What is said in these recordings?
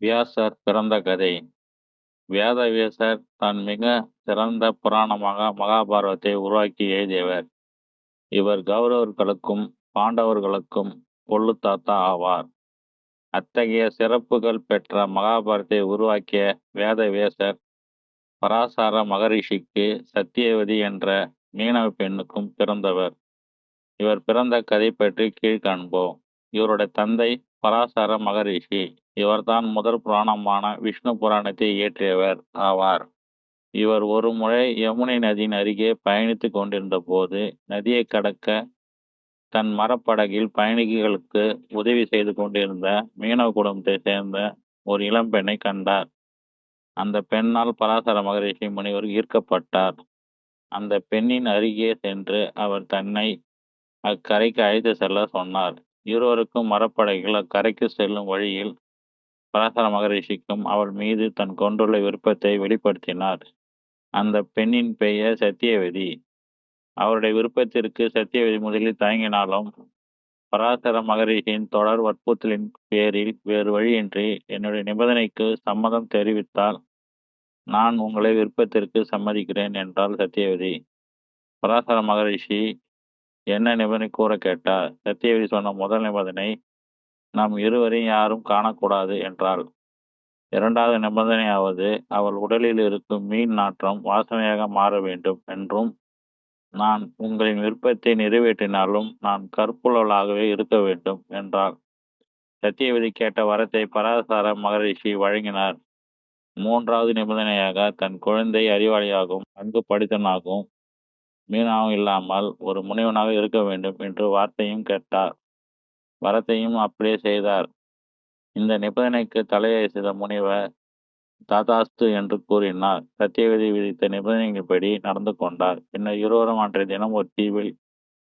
வியாசர் பிறந்த கதை வியாதவியசர் தான் மிக சிறந்த புராணமாக மகாபாரதத்தை உருவாக்கி எழுதியவர். இவர் கௌரவர்களுக்கும் பாண்டவர்களுக்கும் கொள்ளு தாத்தா ஆவார். அத்தகைய சிறப்புகள் பெற்ற மகாபாரதத்தை உருவாக்கிய வேதவியாசர் பராசார மகரிஷிக்கு சத்தியவதி என்ற மீனவ பெண்ணுக்கும் பிறந்தவர். இவர் பிறந்த கதை பற்றி கீழ்காண்போம். இவருடைய தந்தை பராசார மகரிஷி. இவர்தான் முதற் புராணமான விஷ்ணு புராணத்தை இயற்றியவர் ஆவார். இவர் ஒரு முறை யமுனை நதியின் அருகே பயணித்துக் கொண்டிருந்த போது நதியை கடக்க தன் மரப்படகில் பயணிகளுக்கு உதவி செய்து கொண்டிருந்த மீனவ குடும்பத்தைச் சேர்ந்த ஒரு இளம்பெண்ணை கண்டார். அந்த பெண்ணால் பராசர மகரிஷி முனிவர் ஈர்க்கப்பட்டார். அந்த பெண்ணின் அருகே சென்று அவர் தன்னை அக்கரைக்கு அழைத்து செல்ல சொன்னார். இருவருக்கும் மரப்படகில் அக்கரைக்கு செல்லும் வழியில் பராசர மகரிஷிக்கும் அவள் மீது தன் கொண்டுள்ள விருப்பத்தை வெளிப்படுத்தினார். அந்த பெண்ணின் பெயர் சத்தியவதி. அவருடைய விருப்பத்திற்கு சத்தியவதி முதலில் தயங்கினாலும் பராசர மகரிஷியின் தொடர் வற்புறுத்தலின் பேரில் வேறு வழியின்றி என்னுடைய நிபந்தனைக்கு சம்மதம் தெரிவித்தால் நான் உங்களை விருப்பத்திற்கு சம்மதிக்கிறேன் என்றாள் சத்தியவதி. பராசர மகரிஷி என்ன நிபந்தனை கூற கேட்டார். சத்தியவதி சொன்ன முதல் நிபந்தனை நாம் இருவரையும் யாரும் காணக்கூடாது என்றாள். இரண்டாவது நிபந்தனையாவது அவள் உடலில் இருக்கும் மீன் நாற்றம் வாசனையாக மாற வேண்டும் என்றும் நான் உங்களின் விருப்பத்தை நிறைவேற்றினாலும் நான் கற்புள்ளவளாகவே இருக்க வேண்டும் என்றாள். சத்தியவதி கேட்ட வரத்தை பராசர மகரிஷி வழங்கினார். மூன்றாவது நிபந்தனையாக தன் குழந்தை அறிவாளியாகவும் நன்கு படித்தனாகவும் மீனாகவும் இல்லாமல் ஒரு முனைவனாக இருக்க வேண்டும் என்று வார்த்தையும் கேட்டார். வரத்தையும் அப்படியே செய்தார். இந்த நிபந்தனைக்கு தலையசைத்த முனிவர் தாதாஸ்து என்று கூறினார். சத்தியவதி விதித்த நிபந்தனைகளின்படி நடந்து கொண்டார். பின்னர் இருவரும் அன்றைய தினம் ஒரு தீவில்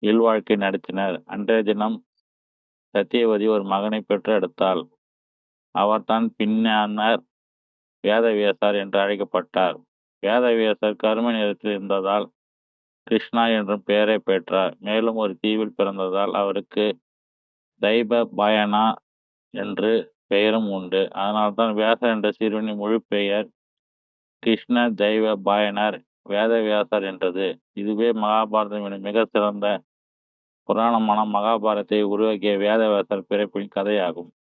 இல்வாழ்க்கை நடத்தினர். அன்றைய தினம் சத்தியவதி ஒரு மகனை பெற்று எடுத்தாள் அவர்தான் பின்னர் வேதவியசார் என்று அழைக்கப்பட்டார். வேதவியாசர் கருமை நிறத்தில் இருந்ததால் கிருஷ்ணா என்றும் பெயரை பெற்றார். மேலும் ஒரு தீவில் பிறந்ததால் அவருக்கு தைபபாயனா என்று பெயரும் உண்டு. அதனால்தான் வியாசர் என்ற சிறுவனின் முழு பெயர் கிருஷ்ண தெய்வ தைவபாயனர் வேதவியாசர் என்றது. இதுவே மகாபாரதம் எனும் மிகச் சிறந்த புராணமான மகாபாரதத்தை உருவாக்கிய வேதவியாசர் பிறப்பின் கதையாகும்.